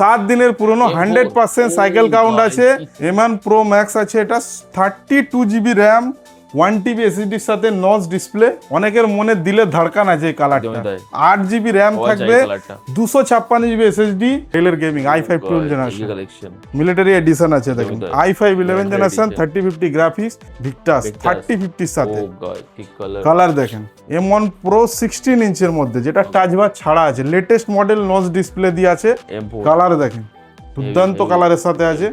সাত দিনের পুরনো হান্ড্রেড পার্সেন্ট সাইকেল কাউন্ট আছে এমন প্রো ম্যাক্স আছে এটা thirty two GB RAM one TB এসএসডির সাথে নজ ডিসপ্লে অনেকের মনে দিলে ধারকান আছে এই কালারটা আট জিবি র্যাম থাকবে দুশো ছাপ্পান্ন GB SSD টেলের gaming i five twelve generation military edition আছে দেখুন। I five eleven generation thirty fifty graphics Victus thirty ফিফটির সাথে। কালার কালার দেখেন। এম ওয়ান প্রো সিক্সটিন ইঞ্চের মধ্যে যেটা টাচ বার ছাড়া আছে। লেটেস্ট মডেল নজ ডিসপ্লে দিয়ে আছে। কালার দেখেন। দুর্দান্ত কালারের সাথে আছে।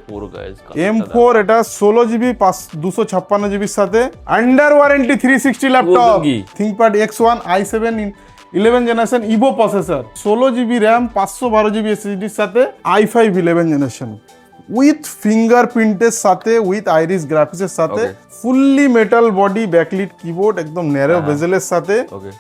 এম ফোর এটা ষোলো জিবি পাঁচ দুশো ছাপ্পান্ন জিবির সাথে। Under warranty three sixty laptop? ThinkPad X one i seven eleven generation Evo processor ষোলো জিবি র্যাম পাঁচশো বারো জিবি এসএসডির সাথে i five eleven generation with finger প্রিন্টের সাথে উইথ আইরিস গ্রাফিক্সের সাথে. Fully metal body backlit keyboard একদম ন্যারো বেজেলের সাথে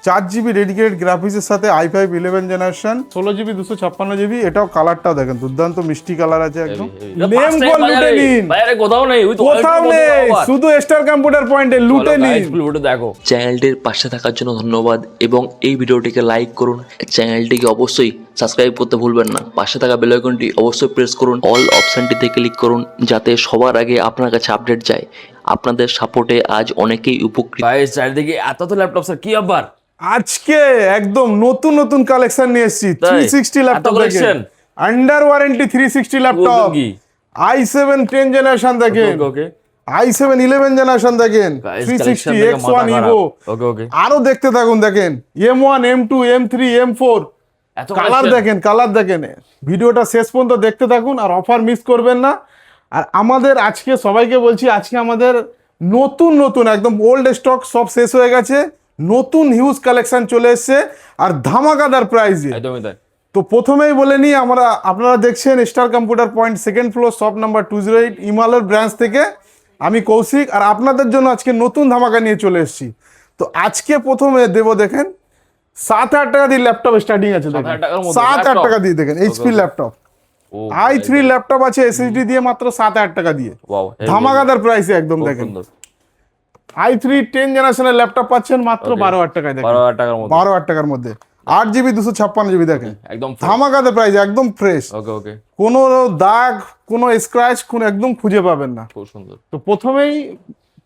চার জিবি ডেডিকেটেড গ্রাফিক্সের সাথে আই ফাইভ ইলেভেন জেনারেশন ষোলো জিবি দুশো ছাপ্পান্ন জিবি এটাও কালারটাও দেখেন দুর্দান্ত মিষ্টি কালার আছে একদম। নেম কল লুটে নিন। কোথাও নেই কোথাও নেই শুধু স্টার কম্পিউটার পয়েন্টে লুটে নিন। দেখো। চ্যানেলটির পাশে থাকার জন্য ধন্যবাদ এবং এই ভিডিওটিকে লাইক করুন। চ্যানেলটিকে অবশ্যই সাবস্ক্রাইব করতে ভুলবেন না। পাশে থাকা বেল আইকনটি অবশ্যই প্রেস করুন। অল অপশনটিতে ক্লিক করুন যাতে সবার আগে আপনার কাছে আপডেট যায়। আপনাদের সাপোর্টে আজ অনেকেই উপকৃত। চারিদিকে এত তো ল্যাপটপ স্যার কি আবার আজকে একদম নতুন নতুন কালেকশন নিয়ে এসেছি। তাই? থ্রি সিক্সটি এত ল্যাপটপ দেখেন collection? Under warranty three sixty laptop বলবেন কি? আই সেভেন টেন জেনারেশন দেখেন। Okay i seven eleven generation দেখেন। থ্রি সিক্সটি দেখে X one Evo Okay, okay. আরও দেখতে থাকুন দেখেন। M one M two M three M four colour দেখেন কালার দেখেন। ভিডিওটা শেষ পর্যন্ত দেখতে থাকুন আর অফার মিস করবেন না। আর আমাদের আজকে সবাইকে বলছি আজকে আমাদের নতুন নতুন একদম ওল্ড স্টক সব শেষ হয়ে গেছে। নতুন হিউজ কালেকশন চলে এসেছে আর ধামাকাদার প্রাইজে একদমই তাই। তো প্রথমেই বলে নিই আমরা আপনারা দেখছেন star computer point second floor shop number two zero eight ইমালয়ের branch থেকে। আমি কৌশিক আর আপনাদের জন্য আজকে নতুন ধামাকা নিয়ে চলে এসেছি। তো আজকে প্রথমে দেবো দেখেন সাত হাজার টাকা দিয়ে ল্যাপটপ স্টার্টিং আছে দেখেন। সাত হাজার টাকা দিয়ে দেখেন HP laptop i three laptop আছে এসএসডি দিয়ে মাত্র সাত হাজার টাকা দিয়ে। ধামাকাদার প্রাইসে একদম দেখেন। আই থ্রি টেন জেনারেশনের ল্যাপটপ পাচ্ছেন মাত্র বারো হাজার টাকায় দেখেন। বারো হাজার টাকার মধ্যে। বারো হাজার টাকার মধ্যে। আট জিবি দুশো ছাপ্পান্ন জিবি দেখেন। একদম ধামাকাদার প্রাইস একদম ফ্রেশ ওকে ওকে কোনো দাগ কোনো স্ক্র্যাচ কোন একদম খুঁজে পাবেন না। খুব সুন্দর। তো প্রথমেই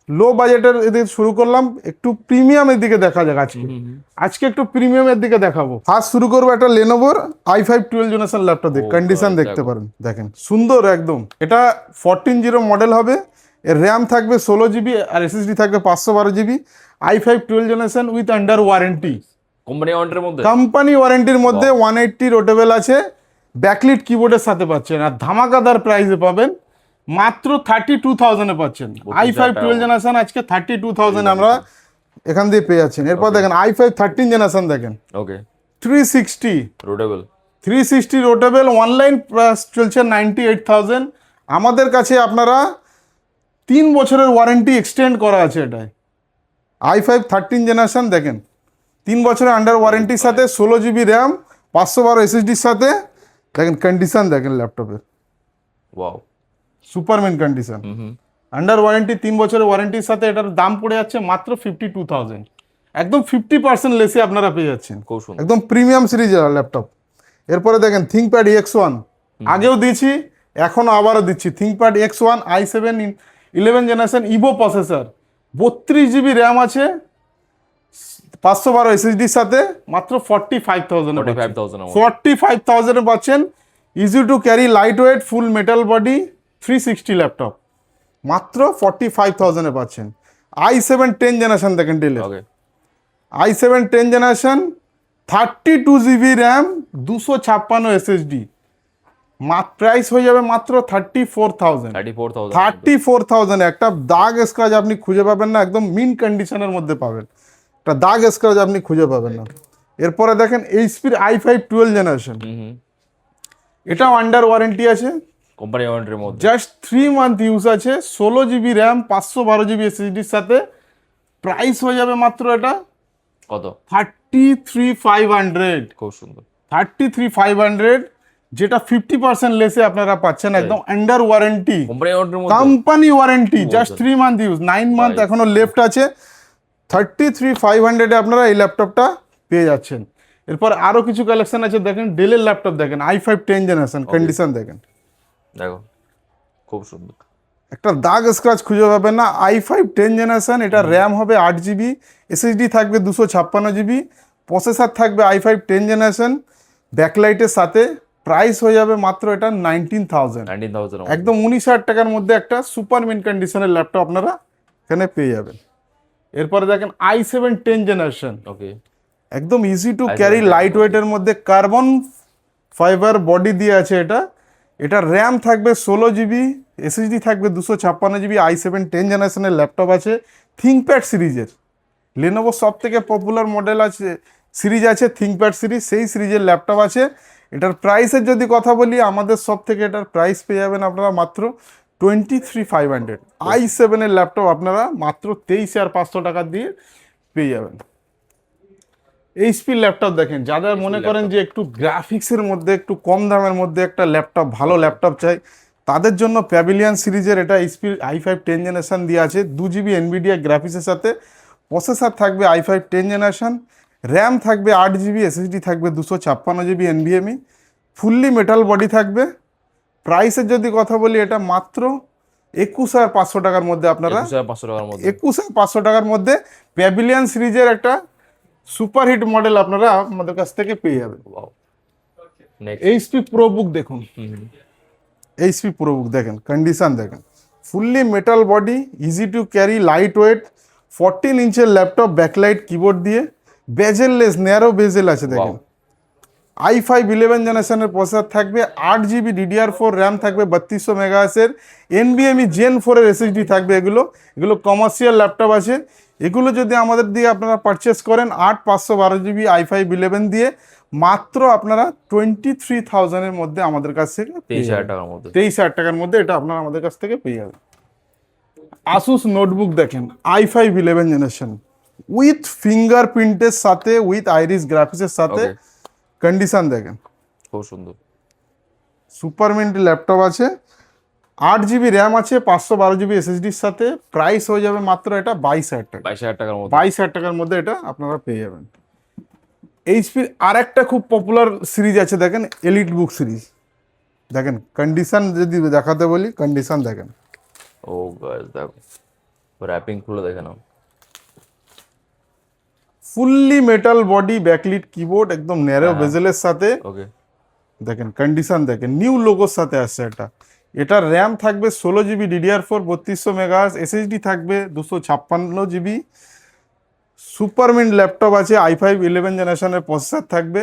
লো বাজেটের এদিকে শুরু করলাম একটু প্রিমিয়ামের দিকে দেখা যাক আজকে। আজকে একটু প্রিমিয়ামের দিকে দেখাবো। ফার্স্ট শুরু করব একটা লেনোভোর i five twelve generation laptop দেখ কন্ডিশন দেখতে পারেন দেখেন। সুন্দর একদম। এটা ফোরটিন জিরো মডেল হবে। এর র্যাম থাকবে ষোলো জিবি আর এসএসডি থাকবে পাঁচশো বারো GB i five twelve generation with under warranty company অ্যাকাউন্টের মধ্যে? কোম্পানি ওয়ারেন্টির মধ্যে ওয়ান এইটটি রোটেবল আছে। ব্যাকলিট কিবোর্ডের সাথে পাচ্ছেন। আর ধামাকাদার প্রাইসে পাবেন মাত্র থার্টি টু থাউজেন্ডে পাচ্ছেন। আই ফাইভ টুয়েলভ জেনারেশন আজকে থার্টি টু থাউজেন্ড আমরা এখান দিয়ে পেয়ে যাচ্ছেন। এরপর দেখেন আই ফাইভ থার্টিন জেনারেশন দেখেন। Okay three sixty rotatable three sixty rotatable online চলছে নাইনটি এইট থাউজেন্ড আমাদের কাছে আপনারা তিন বছরের ওয়ারেন্টি এক্সটেন্ড করা আছে এটায়। আই ফাইভ থার্টিন জেনারেশন দেখেন। তিন বছরের আন্ডার ওয়ারেন্টির সাথে ষোলো জিবি র্যাম পাঁচশো বারো এসএসডির সাথে। দেখেন কন্ডিশন দেখেন ল্যাপটপের wow superman condition. Under warranty তিন বছরের ওয়ারেন্টির সাথে এটার দাম পড়ে যাচ্ছে মাত্র ফিফটি টু থাউজেন্ড একদম ফিফটি পার্সেন্ট লেসে আপনারা পেয়ে যাচ্ছেন। একদম প্রিমিয়াম সিরিজের ল্যাপটপ এরপরে দেখেন থিঙ্কপ্যাড এক্স ওয়ান আগেও দিয়েছি এখনও আবারও দিচ্ছি। ThinkPad X one i seven eleven generation Evo processor বত্রিশ জিবি র্যাম আছে পাঁচশো বারো এসএসডির সাথে মাত্র forty five thousand forty five thousand forty five থাউজেন্ডে পাচ্ছেন। Easy to carry light weight full metal body three sixty laptop মাত্র ফর্টি ফাইভ থাউজেন্ডে পাচ্ছেন। আই সেভেন টেন জেনারেশন দেখেন ডেলে okay i seven ten generation thirty two GB RAM দুশো ছাপ্পান্ন SSD price হয়ে যাবে মাত্র thirty four thousand thirty four thousand একটা দাগ স্ক্রাচ আপনি খুঁজে পাবেন না একদম মিন কন্ডিশনের মধ্যে পাবেন। একটা দাগ স্ক্রাচ আপনি খুঁজে পাবেন না। এরপরে দেখেন এইচপির আই ফাইভ টুয়েলভ জেনারেশন এটাও আন্ডার ওয়ারেন্টি আছে। কোম্পানি অ্যাকাউন্টের মধ্যে জাস্ট থ্রি মান্থ ইউজ আছে ষোলো জিবি র্যাম পাঁচশো বারো জিবি এসএসডির সাথে। প্রাইস হয়ে যাবে মাত্র এটা কত? থার্টি থ্রি ফাইভ হান্ড্রেড খুব সুন্দর। থার্টি থ্রি ফাইভ হান্ড্রেড যেটা ফিফটি পার্সেন্ট লেসে আপনারা পাচ্ছেন একদম under warranty company warranty just three month use nine month এখনও লেফট আছে। থার্টি থ্রি ফাইভ হান্ড্রেডে আপনারা এই ল্যাপটপটা পেয়ে যাচ্ছেন। এরপর আরও কিছু কালেকশন আছে দেখেন ডেলের ল্যাপটপ দেখেন i five ten generation condition দেখেন। দেখো খুব সুন্দর। একটা দাগ স্ক্র্যাচ খুঁজে পাবেন না। আই ফাইভ টেন জেনারেশন এটা র্যাম হবে আট জিবি এসএসডি থাকবে দুশো ছাপ্পান্ন জিবি প্রসেসার থাকবে আই ফাইভ টেন জেনারেশন ব্যাকলাইটের সাথে প্রাইস হয়ে যাবে মাত্র এটা নাইনটিন থাউজেন্ড নাইনটিন থাউজেন্ড একদম উনিশ হাজার টাকার মধ্যে একটা সুপার মিন কন্ডিশনের ল্যাপটপ আপনারা এখানে পেয়ে যাবেন। এরপরে দেখেন i seven ten generation okay একদম ইজি টু ক্যারি লাইট ওয়েটের মধ্যে কার্বন ফাইবার বডি দিয়ে আছে এটা। এটা র্যাম থাকবে ষোলো জিবি, এসএসডি থাকবে দুশো ছাপ্পান্ন জিবি, আই সেভেন টেন জেনারেশনের ল্যাপটপ আছে থিঙ্কপ্যাড সিরিজের। লেনোভো সব থেকে পপুলার মডেল আছে, সিরিজ আছে থিঙ্কপ্যাড সিরিজ, সেই সিরিজের ল্যাপটপ আছে। এটার প্রাইসের যদি কথা বলি, আমাদের সব থেকে এটার প্রাইস পেয়ে যাবেন আপনারা মাত্র twenty three five hundred i সেভেনের ল্যাপটপ আপনারা মাত্র তেইশ হাজার পাঁচশো টাকা দিয়ে পেয়ে যাবেন। এইচপি ল্যাপটপ দেখেন যাদের মনে করেন যে একটু গ্রাফিক্সের মধ্যে একটু কম দামের মধ্যে একটা ল্যাপটপ ভালো ল্যাপটপ চাই তাদের জন্য প্যাভিলিয়ান সিরিজের এটা HP i five ten generation দিয়ে আছে দু জিবি এনভিডিয়া গ্রাফিক্সের সাথে। প্রসেসার থাকবে i five ten generation RAM থাকবে আট জিবি এসএসডি থাকবে দুশো ছাপ্পান্ন GB NVMe fully metal body থাকবে। প্রাইসের যদি কথা বলি এটা মাত্র একুশ হাজার পাঁচশো টাকার মধ্যে আপনারা একুশ হাজার পাঁচশো টাকার মধ্যে। প্যাভিলিয়ান সিরিজের একটা সুপারহিট মডেল আপনারা আমাদের কাছ থেকে পেয়ে যাবেন। এইচপি প্রো বুক দেখুন। এইচপি প্রো বুক দেখেন কন্ডিশন দেখেন। Fully metal body easy to carry light weight fourteen ইঞ্চের laptop backlight keyboard দিয়ে বেজেললেস ন্যারো বেজেল আছে দেখেন। আই ফাইভ ইলেভেন জেনারেশনের প্রসেসর থাকবে আট জিবি ডিডিআর ফোর র্যাম থাকবে বত্রিশশো মেগাহাসের এনবিএমই জেন ফোরের এসএসডি থাকবে এগুলো। এগুলো কমার্শিয়াল ল্যাপটপ আছে। এগুলো যদি আমাদের দিয়ে আপনারা পারচেস করেন আট পাঁচশো বারো জিবি আই ফাইভ ইলেভেন দিয়ে মাত্র আপনারা টোয়েন্টি থ্রি থাউজেন্ডের মধ্যে আমাদের কাছ থেকে তেইশ হাজার টাকার মধ্যে। তেইশ হাজার টাকার মধ্যে এটা আপনারা আমাদের কাছ থেকে পেয়ে যাবেন। আসুস নোটবুক দেখেন i five eleven generation with finger প্রিন্টের সাথে উইথ আইরিস গ্রাফিক্সের সাথে কন্ডিশন দেখেন। খুব সুন্দর। সুপারমিন্ট ল্যাপটপ আছে। আট জিবি র্যাম আছে পাঁচশো বারো জিবি এসএসডির সাথে। প্রাইস হয়ে যাবে মাত্র এটা বাইশ হাজার টাকা। বাইশ হাজার টাকার মধ্যে। বাইশ হাজার টাকার মধ্যে এটা আপনারা পেয়ে যাবেন। এইচপির আর একটা খুব পপুলার সিরিজ আছে দেখেন এলিট বুক সিরিজ দেখেন কন্ডিশন যদি দেখাতে বলি কন্ডিশন দেখেন। ও গাইস দেখো। র্যাপিং খুলে দেখে নাও। Fully metal body backlit keyboard একদম ন্যারো বেজেলের সাথে। ওকে দেখেন কন্ডিশন দেখেন। নিউ লোগোর সাথে আসছে এটা। এটার র্যাম থাকবে ষোলো জিবি ডিডিআর ফোর বত্রিশশো মেগাহার্স এসএসডি থাকবে দুশো ছাপ্পান্ন জিবি সুপারমিন্ট ল্যাপটপ আছে আই ফাইভ ইলেভেন জেনারেশনের প্রসেসর থাকবে।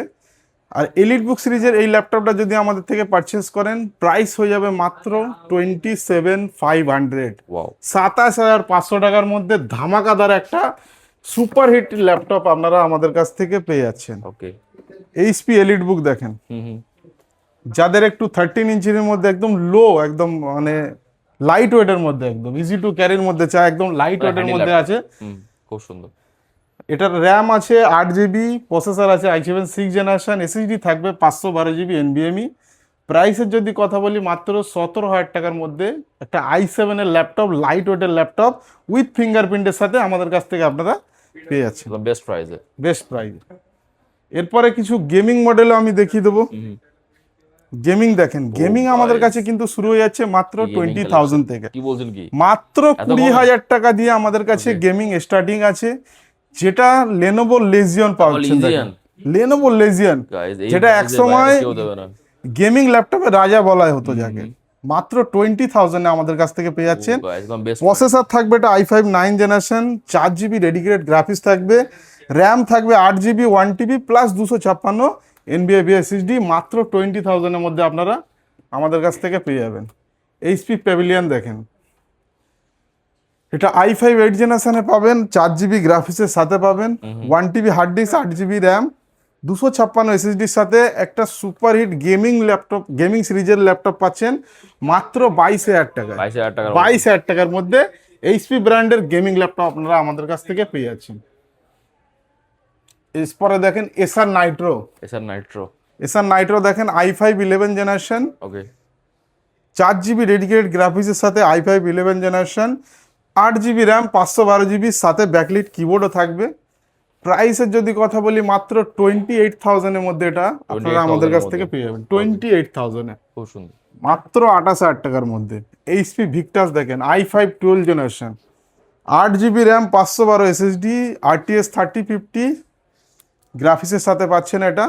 আর এলিট বুক সিরিজের এই ল্যাপটপটা যদি আমাদের থেকে পারচেস করেন প্রাইস হয়ে যাবে মাত্র টোয়েন্টি সেভেন ফাইভ হান্ড্রেড সাতাশ হাজার পাঁচশো টাকার মধ্যে ধামাকাদার একটা সুপারহিট ল্যাপটপ আপনারা আমাদের কাছ থেকে পেয়ে যাচ্ছেন। ওকে এইচপি এলিট বুক দেখেন। হুম হুম। যাদের একটু থার্টিন ইঞ্চির মধ্যে একদম লো একদম মানে লাইট ওয়েটের মধ্যে একদম ইজি টু ক্যারির মধ্যে চায় একদম লাইট ওয়েটের মধ্যে আছে। খুব সুন্দর। এটার র্যাম আছে আট জিবি প্রসেসর আছে i seven six generation SSD থাকবে পাঁচশো বারো জিবি এনবিএমই প্রাইসের যদি কথা বলি মাত্র সতেরো হাজার টাকার মধ্যে একটা আই সেভেনের ল্যাপটপ লাইট ওয়েটের ল্যাপটপ উইথ ফিঙ্গারপ্রিন্টের সাথে আমাদের কাছ থেকে আপনারা পেয়ে যাচ্ছেন। বেস্ট প্রাইসে বেস্ট প্রাইস এরপরে কিছু গেমিং মডেলও আমি দেখিয়ে দেবো। গেমিং দেখেন গেমিং আমাদের কাছে কিন্তু শুরু হয়ে যাচ্ছে মাত্র টোয়েন্টি থাউজেন্ড থেকে। কি বলছেন কি? মাত্র কুড়ি হাজার টাকা দিয়ে আমাদের কাছে গেমিং স্টার্টিং আছে যেটা লেনোভো লেজিয়ন পাচ্ছেন? লেনোভো লেজিয়ন যেটা এক সময় গেমিং ল্যাপটপের রাজা বলা হতো যাকে। মাত্র টোয়েন্টি থাউজেন্ডে আমাদের কাছ থেকে পেয়ে যাচ্ছেন। প্রসেসর থাকবে এটা আই ফাইভ নাইন জেনারেশন চার জিবি ডেডিকেটেড গ্রাফিক্স থাকবে র্যাম থাকবে আট জিবি ওয়ান টিবি প্লাস দুশো ছাপ্পান্ন এনবিএ এসএসডি মাত্র টোয়েন্টি থাউজেন্ডের মধ্যে আপনারা আমাদের কাছ থেকে পেয়ে যাবেন। এইচপি প্যাভিলিয়ান দেখেন। এটা আই ফাইভ এইট জেনারেশনে পাবেন চার জিবি গ্রাফিক্সের সাথে পাবেন ওয়ান টিবি হার্ড ডিস্ক আট জিবি র্যাম দুশো ছাপ্পান্ন এসএসডির সাথে একটা সুপারহিট গেমিং ল্যাপটপ গেমিং সিরিজের ল্যাপটপ পাচ্ছেন মাত্র বাইশ হাজার টাকা। বাইশ হাজার টাকার বাইশ হাজার টাকার মধ্যে এইচপি ব্র্যান্ডের গেমিং ল্যাপটপ আপনারা আমাদের কাছ থেকে পেয়ে যাচ্ছেন। এরপরে দেখেন Acer Nitro. Acer Nitro. Acer Nitro দেখেন i five eleven generation okay চার জিবি ডেডিকেটেড গ্রাফিক্সের সাথে আই ফাইভ ইলেভেন জেনারেশন আট জিবি র্যাম পাঁচশো বারো জিবির সাথে ব্যাকলিট কিবোর্ডও থাকবে। প্রাইসের যদি কথা বলি মাত্র টোয়েন্টি এইট থাউজেন্ডের মধ্যে এটা আপনারা আমাদের কাছ থেকে পেয়ে যাবেন। টোয়েন্টি এইট থাউজেন্ডে খুব সুন্দর। মাত্র আঠাশ হাজার টাকার মধ্যে। এইচপি ভিক্টাস দেখেন আই ফাইভ টুয়েলভ জেনারেশন আট জিবি র্যাম পাঁচশো বারো এসএসডি আরটিএস থার্টি ফিফটি গ্রাফিক্সের সাথে পাচ্ছেন এটা।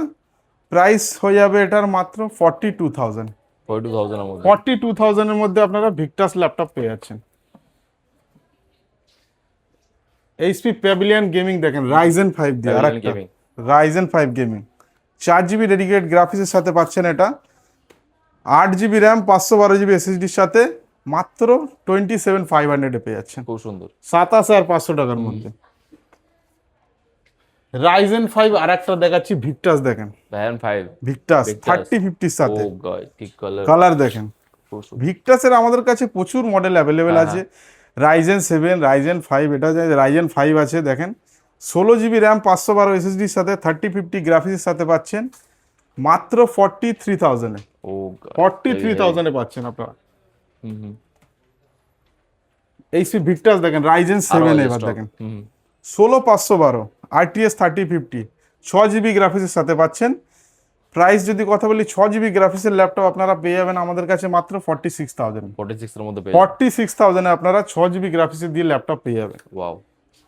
প্রাইস হয়ে যাবে এটার মাত্র forty two thousand forty two থাউজেন্ডের মধ্যে আপনারা ভিক্টাস ল্যাপটপ পেয়ে যাচ্ছেন। এইচপি প্যাভিলিয়ন গেমিং দেখেন রাইজেন ফাইভ দিয়ে আর রাইজেন ফাইভ গেমিং চার জিবি ডেডিকেট গ্রাফিক্সের সাথে পাচ্ছেন এটা। আট জিবি র্যাম পাঁচশো বারো জিবি এসএসডির সাথে মাত্র টোয়েন্টি সেভেন ফাইভ হান্ড্রেডে পেয়ে যাচ্ছেন। খুব সুন্দর। সাতাশ আর পাঁচশো টাকার মধ্যে। রাইজেন ফাইভ আর একটা দেখাচ্ছি ভিক্টাস দেখেন। ভ্যান ফাইভ ভিক্টাস ও সাথে। গড ঠিক কালার কালার দেখেন। ভিক্টাসের আমাদের কাছে প্রচুর মডেল অ্যাভেলেবেল আছে। রাইজেন সেভেন রাইজেন ফাইভ এটা রাইজেন ফাইভ আছে দেখেন। ষোলো জিবি র্যাম পাঁচশো বারো এসএসডির সাথে থার্টি ফিফটি গ্রাফিক্সের সাথে পাচ্ছেন। মাত্র ফর্টি থ্রি থাউজেন্ডে ফর্টি থ্রি থাউজেন্ডে পাচ্ছেন আপনারা। এইচপি ভিক্টাস দেখেন রাইজেন সেভেন এবার দেখেন। ষোলো পাঁচশো বারো আরটিএস থার্টি ফিফটি ছ জিবি গ্রাফিক্সের সাথে পাচ্ছেন। প্রাইস যদি কথা বলি ছ জিবি গ্রাফিক্সের ল্যাপটপ আপনারা পেয়ে যাবেন আমাদের কাছে মাত্র forty six thousand forty six এর মধ্যে ফর্টি সিক্স থাউজেন্ডে আপনারা ছ জিবি গ্রাফিক্সের দিয়ে ল্যাপটপ পেয়ে যাবেন। ওয়াও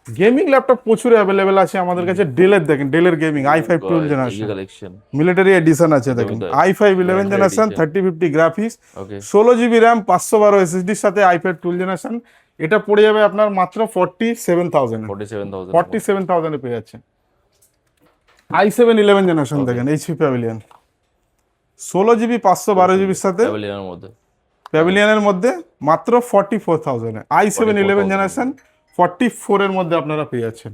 গেমিং ল্যাপটপ প্রচুর অ্যাভেলেবেল আছে আমাদের কাছে। ডেলের দেখেন ডেলের gaming i five twelve generation military edition আছে দেখেন। I five eleven generation thirty fifty graphics ষোলো জিবি র্যাম পাঁচশো বারো এসএসডির সাথে আই ফাইভ টুয়েলভ জেনারেশন এটা পড়ে যাবে আপনার মাত্র forty seven thousand forty seven thousand forty seven থাউজেন্ডে পেয়ে যাচ্ছেন আই সেভেন ইলেভেন জেনারেশন দেখেন এইচপি প্যাভিলিয়ন ষোলো জিবি পাঁচশো বারো জিবির সাথে প্যাভিলিয়নের মধ্যে। প্যাভিলিয়নের মধ্যে মাত্র forty four থাউজেন্ডে i seven eleven generation forty ফোরের মধ্যে আপনারা পেয়ে যাচ্ছেন।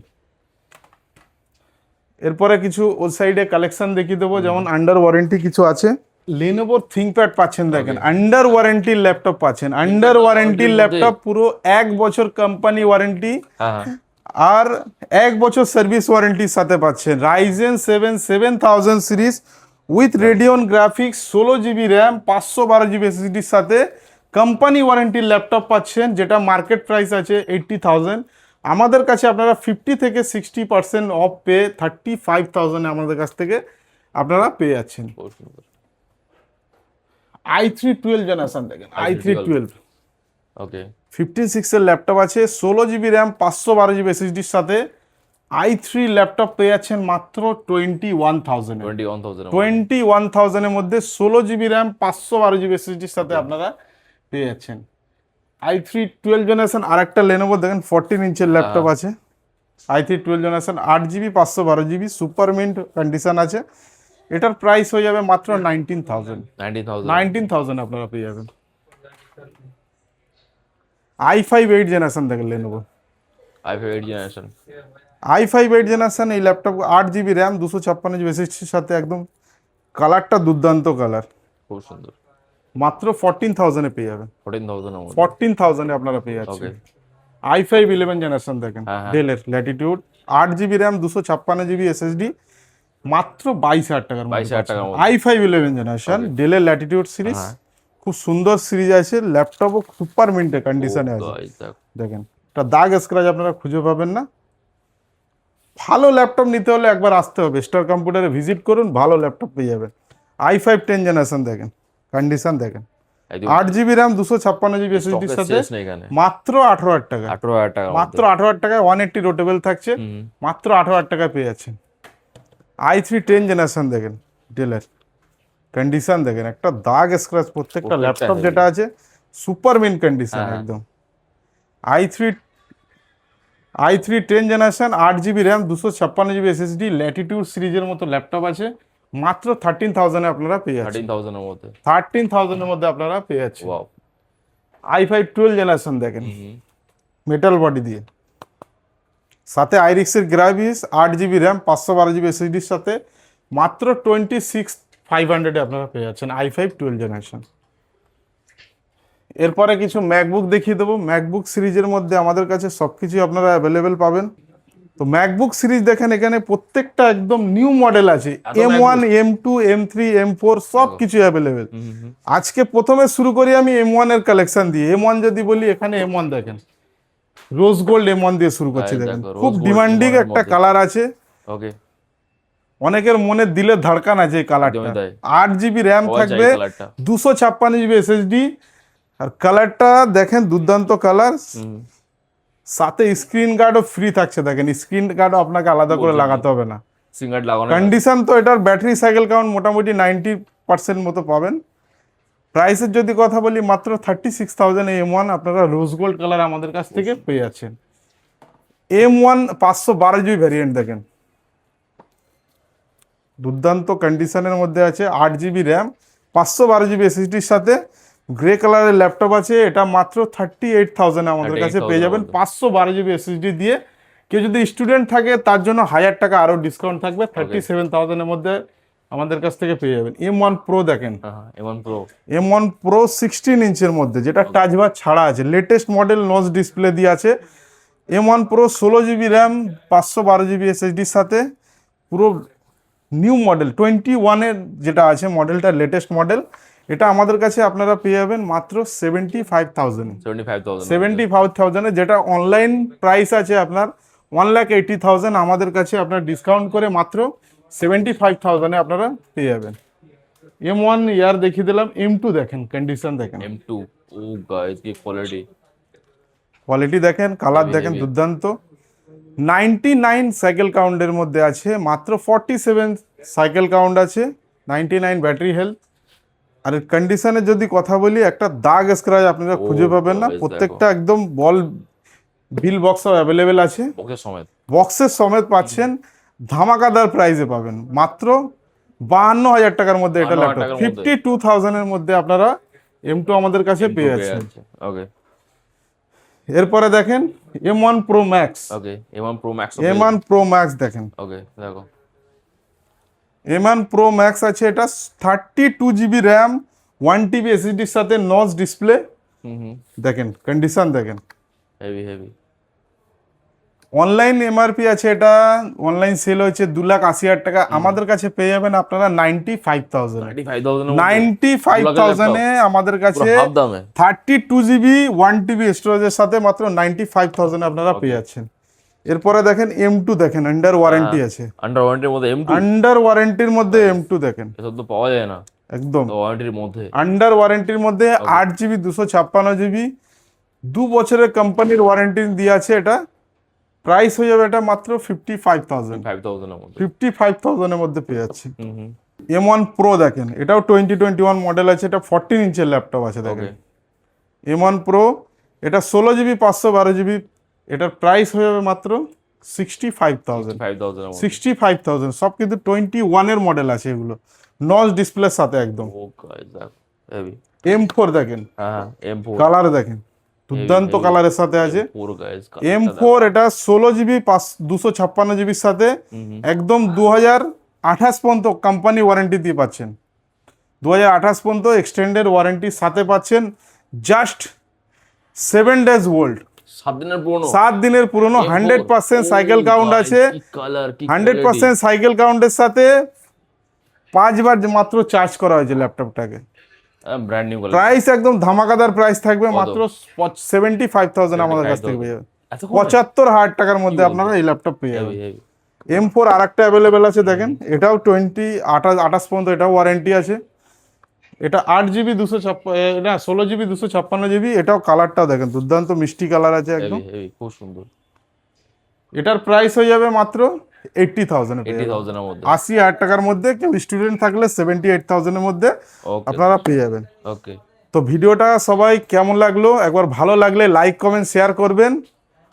এরপরে কিছু ওই সাইডে কালেকশন দেখিয়ে দেবো যেমন আন্ডার ওয়ারেন্টি কিছু আছে। লেনোভোর থিঙ্কপ্যাড পাচ্ছেন দেখেন আন্ডার ওয়ারেন্টির ল্যাপটপ পাচ্ছেন আন্ডার ওয়ারেন্টির ল্যাপটপ পুরো এক বছর কোম্পানি ওয়ারেন্টি হ্যাঁ আর এক বছর সার্ভিস ওয়ারেন্টির সাথে পাচ্ছেন। Ryzen seven seven thousand series with Radeon graphics ষোলো জিবি র্যাম পাঁচশো বারো জিবি এসএসডির সাথে কোম্পানি ওয়ারেন্টির ল্যাপটপ পাচ্ছেন যেটা মার্কেট প্রাইস আছে এইট্টি থাউজেন্ড আমাদের কাছে আপনারা ফিফটি থেকে সিক্সটি পার্সেন্ট অফ পেয়ে থার্টি ফাইভ থাউজেন্ড আমাদের কাছ থেকে আপনারা পেয়ে যাচ্ছেন। আই থ্রি টুয়েলভ জেনারেশন দেখেন i three twelve okay fifteen সিক্সের ল্যাপটপ আছে ষোলো জিবি র্যাম পাঁচশো বারো জিবি এসএসডির সাথে আই থ্রি ল্যাপটপ পেয়ে যাচ্ছেন মাত্র twenty one thousand twenty one থাউজেন্ডের মধ্যে। ষোলো জিবি র্যাম পাঁচশো বারো জিবি এসএসডির সাথে আপনারা পেয়ে যাচ্ছেন। আই থ্রি টুয়েলভ জেনারেশন আর একটা লেনোভো দেখেন ফোরটিন ইঞ্চের ল্যাপটপ আছে। আই থ্রি টুয়েলভ জেনারেশন আট জিবি পাঁচশো বারো জিবি সুপার মিন্ট কন্ডিশন আছে। এটার প্রাইস হয়ে যাবে মাত্র নাইনটিন থাউজেন্ড নাইনটিন থাউজেন্ড আপনারা পেয়ে যাবেন। আই ফাইভ এইট জেনারেশন দেখেন Lenovo i five eight generation i five eight generation এই ল্যাপটপ আট জিবি র্যাম দুশো ছাপ্পান্ন জিবি এসএসডির সাথে একদম কালারটা দুর্দান্ত কালার খুব সুন্দর। মাত্র ফোরটিন থাউজেন্ডে পেয়ে যাবেন। ফোরটিন থাউজেন্ডে আপনারা পেয়ে যাচ্ছেন। আই ফাইভ ইলেভেন জেনারেশন দেখেন। হ্যাঁ, হ্যাঁ। ডেলের ল্যাটিটিউড আট জিবি র্যাম দুশো ছাপ্পান্ন জিবি এসএসডি মাত্র বাইশ হাজার টাকার 22,000 টাকার মধ্যে। আই ফাইভ ইলেভেন জেনারেশন ডেলের ল্যাটিটিউড সিরিজ। খুব সুন্দর সিরিজ আছে ল্যাপটপও সুপার মিন্টে কন্ডিশনে আছে। দেখেন একটা দাগ স্ক্র্যাচ আপনারা খুঁজে পাবেন না। ভালো ল্যাপটপ নিতে হলে একবার আসতে হবে। স্টার কম্পিউটারে ভিজিট করুন ভালো ল্যাপটপ পেয়ে যাবেন। আই ফাইভ টেন জেনারেশন দেখেন কন্ডিশন দেখেন। আট জিবি র্যাম দুশো ছাপ্পান্ন জিবি এসএসডির সাথে মাত্র আঠারো হাজার টাকা। আঠারো হাজার টাকা মাত্র আঠারো হাজার টাকায় ওয়ান এইট্টি রোটেবল থাকছে। মাত্র আঠারো হাজার টাকায় পেয়ে যাচ্ছেন। আই থ্রি টেন জেনারেশন দেখেন ডেলের কন্ডিশন দেখেন একটা দাগ স্ক্র্যাচ প্রত্যেকটা ল্যাপটপ যেটা আছে সুপার মিন কন্ডিশন হ্যাঁ। একদম। I three i three ten generation আট জিবি র্যাম দুশো ছাপ্পান্ন জিবি এসএসডি ল্যাটিটিউড সিরিজের মতো ল্যাপটপ আছে মাত্র থার্টিন থাউজেন্ডে আপনারা পেয়ে যাচ্ছেন। থার্টিন থাউজেন্ডের মধ্যে। থার্টিন থাউজেন্ডের মধ্যে আপনারা পেয়ে যাচ্ছেন। আই ফাইভ টুয়েলভ জেনারেশন দেখেন মেটাল বডি দিয়ে। সাথে আইরিক্সের গ্রাভিস আট জিবি র্যাম পাঁচশো বারো জিবি এসএসডির সাথে মাত্র টোয়েন্টি সিক্স ফাইভ হান্ড্রেডে আপনারা পেয়ে যাচ্ছেন আই ফাইভ টুয়েলভ জেনারেশন এরপরে কিছু ম্যাকবুক দেখিয়ে দেবো। ম্যাকবুক সিরিজের মধ্যে আমাদের কাছে সব কিছুই আপনারা অ্যাভেলেবেল পাবেন। তো ম্যাকবুক সিরিজ দেখেন এখানে প্রত্যেকটা একদম নিউ মডেল আছে। M one M two M three M four সব কিছু অ্যাভেলেবেল আজকে প্রথমে শুরু করি আমি এম ওয়ানের কালেকশন দিয়ে। এম ওয়ান যদি বলি এখানে এম ওয়ান দেখেন। রোজ গোল্ড এম ওয়ান দিয়ে শুরু করছি দেখেন। খুব ডিমান্ডিং একটা কালার আছে। ওকে অনেকের মনে দিলে ধাড়কান আছে এই কালারটা আট জিবি র্যাম থাকবে দুশো ছাপ্পান্ন জিবি এসএসডি আর কালারটা দেখেন দুর্দান্ত কালার সাথে স্ক্রিন গার্ডও ফ্রি থাকছে দেখেন। স্ক্রিন গার্ডও আপনাকে আলাদা করে লাগাতে হবে না। কন্ডিশন তো এটার ব্যাটারি সাইকেল কাউন্ট মোটামুটি নাইনটি পার্সেন্ট মতো পাবেন। প্রাইসের যদি কথা বলি মাত্র thirty six thousand M one আপনারা রোজ গোল্ড কালার আমাদের কাছ থেকে পেয়ে যাচ্ছেন। এম ওয়ান পাঁচশো বারো জিবি ভ্যারিয়েন্ট দেখেন। দুর্দান্ত কন্ডিশনের মধ্যে আছে আট জিবি র্যাম পাঁচশো বারো জিবি এসএসডির সাথে গ্রে কালারের ল্যাপটপ আছে এটা মাত্র থার্টি এইট থাউজেন্ড আমাদের কাছে পেয়ে যাবেন। পাঁচশো বারো জিবি এসএসডি দিয়ে কেউ যদি স্টুডেন্ট থাকে তার জন্য হাজার টাকা আরও ডিসকাউন্ট থাকবে। থার্টি সেভেন থাউজেন্ডের মধ্যে আমাদের কাছ থেকে পেয়ে যাবেন। এম ওয়ান প্রো দেখেন। হ্যাঁ এমন pro M one pro sixteen ইঞ্চের মধ্যে যেটা টাচ বার ছাড়া আছে। লেটেস্ট মডেল নজ ডিসপ্লে দিয়ে আছে। এম ওয়ান প্রো ষোলো জিবি র্যাম পাঁচশো বারো জিবি এসএসডির সাথে। পুরো নিউ মডেল টোয়েন্টি ওয়ানের যেটা আছে মডেলটা লেটেস্ট মডেল এটা আমাদের কাছে আপনারা পেয়ে যাবেন মাত্র seventy five thousand seventy five thousand seventy five থাউজেন্ডে যেটা অনলাইন প্রাইস আছে আপনার ওয়ান লাখ এইটি থাউজেন্ড আমাদের কাছে আপনার ডিসকাউন্ট করে মাত্র সেভেন্টি ফাইভ থাউজেন্ডে আপনারা পেয়ে যাবেন। এম ওয়ান ইয়ার দেখিয়ে দিলাম এম টু দেখেন কন্ডিশন দেখেন। এম টু ও গাইস কি কোয়ালিটি কোয়ালিটি দেখেন কালার দেখেন দুর্দান্ত। নাইনটি নাইন সাইকেল কাউন্টের মধ্যে আছে মাত্র ফর্টি সেভেন সাইকেল কাউন্ট আছে নাইনটি নাইন ব্যাটারি হেলথ আর কন্ডিশনে যদি কথা বলি একটা দাগ স্ক্র্যাচ আপনারা খুঁজে পাবেন না প্রত্যেকটা একদম বল বিল বক্সও অ্যাভেলেবেল আছে। বক্সের সমেত। বক্সের সমেত পাচ্ছেন ধামাকাদার প্রাইসে পাবেন। মাত্র বাহান্ন হাজার টাকার মধ্যে এটা ল্যাপটপ ফিফটি টু থাউজেন্ডের মধ্যে। আপনারা এম টু আমাদের কাছে পেয়ে যাচ্ছেন। ওকে এরপরে দেখেন M one pro max okay M one pro max M one pro max দেখেন। ওকে দেখো। এম ওয়ান প্রো ম্যাক্স আছে এটা thirty two GB RAM one TB এসএসডির সাথে নজ ডিসপ্লে দেখেন কন্ডিশন দেখেন। হেভি হেভি অনলাইন এমআরপি আছে এটা online sale হয়েছে দু লাখ আশি হাজার টাকা। আমাদের কাছে পেয়ে যাবেন আপনারা ninety five thousand ninety five থাউজেন্ডে আমাদের কাছে thirty two GB one TB স্টোরেজের সাথে মাত্র নাইনটি ফাইভ থাউজেন্ড আপনারা পেয়ে যাচ্ছেন। এরপরে দেখেন এম টু দেখেন আন্ডার ওয়ারেন্টি আছে। আন্ডার ওয়ারেন্টির মধ্যে এম টু আন্ডার ওয়ারেন্টির মধ্যে এম টু দেখেন। তো পাওয়া যায় না। একদম। ওয়ারেন্টির মধ্যে। আন্ডার ওয়ারেন্টির মধ্যে আট জিবি দুশো ছাপ্পান্ন জিবি দু বছরের কোম্পানির ওয়ারেন্টি দিয়ে আছে এটা। প্রাইস হয়ে যাবে এটা মাত্র ফিফটি ফাইভ থাউজেন্ড ফাইভ থাউজেন্ডের মধ্যে। ফিফটি ফাইভ থাউজেন্ডের মধ্যে পেয়ে যাচ্ছে। এম ওয়ান প্রো দেখেন এটাও টোয়েন্টি টোয়েন্টি ওয়ান মডেল আছে এটা ফোরটিন ইঞ্চের ল্যাপটপ আছে দেখেন। এম ওয়ান প্রো এটা ষোলো জিবি পাঁচশো বারো জিবি এটার প্রাইস হয়ে যাবে মাত্র sixty five thousand sixty five thousand সব কিন্তু টোয়েন্টি ওয়ানের মডেল আছে এগুলো। নজ ডিসপ্লের সাথে একদম। এম ফোর দেখেন। হ্যাঁ হ্যাঁ কালার দেখেন। দুর্দান্ত কালারের সাথে আছে। এম ফোর এটা ষোলো জিবি পাঁচ দুশো ছাপ্পান্ন জিবির সাথে একদম দু হাজার আঠাশ পর্যন্ত কোম্পানি ওয়ারেন্টি দিয়ে পাচ্ছেন। দু হাজার আঠাশ পর্যন্ত এক্সটেন্ডেড ওয়ারেন্টির সাথে পাচ্ছেন। জাস্ট সেভেন ডেজ ওল্ড সাত দিনের পুরনো। সাত দিনের পুরনো হান্ড্রেড পার্সেন্ট সাইকেল কাউন্ট আছে। হান্ড্রেড পার্সেন্ট সাইকেল কাউন্টের সাথে পাঁচবার মাত্র চার্জ করা হয়েছে ল্যাপটপটাকে ব্র্যান্ড নিউ প্রাইস একদম ধামাকাদার প্রাইস থাকবে মাত্র সেভেন্টি ফাইভ থাউজেন্ড আমাদের কাছ থেকে পেয়ে যাবেন। পঁচাত্তর হাজার টাকার মধ্যে আপনারা এই ল্যাপটপ পেয়ে যাবেন। এম ফোর আর একটা অ্যাভেলেবেল আছে দেখেন। এটাও টোয়েন্টি আঠাশ আঠাশ পর্যন্ত এটাও ওয়ারেন্টি আছে। এটা আট জিবি দুশো ছাপ্পান্ন না ষোলো জিবি দুশো ছাপ্পান্ন জিবি এটাও কালারটাও দেখেন দুর্দান্ত মিষ্টি কালার আছে একদম। খুব সুন্দর। এটার প্রাইস হয়ে যাবে মাত্র এইট্টি থাউজেন্ড থাউজেন্ডের মধ্যে। আশি হাজার টাকার মধ্যে কেউ স্টুডেন্ট থাকলে সেভেন্টি এইট থাউজেন্ডের মধ্যে আপনারা পেয়ে যাবেন। ওকে তো ভিডিওটা সবাই কেমন লাগল? একবার ভালো লাগলে লাইক কমেন্ট শেয়ার করবেন।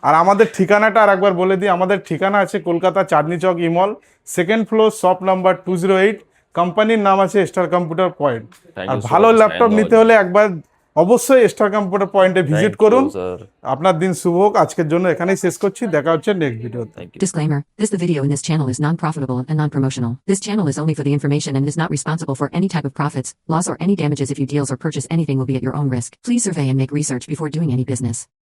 আর আমাদের ঠিকানাটা আর একবার বলে দিই। আমাদের ঠিকানা আছে কলকাতা চাঁদনি চক ইমল second floor shop number two zero eight কোম্পানির নাম আছে স্টার কম্পিউটার পয়েন্ট আর ভালো ল্যাপটপ নিতে হলে একবার অবশ্যই স্টার কম্পিউটার পয়েন্টে ভিজিট করুন স্যার আপনার দিন শুভ হোক আজকের জন্য এখানেই শেষ করছি দেখা হচ্ছে নেক্সট ভিডিওতে thank you Disclaimer This the video in this channel is non profitable and non promotional. This channel is only for the information and is not responsible for any type of profits, loss, or any damages if you deals or purchase anything will be at your own risk. Please survey and make research before doing any business.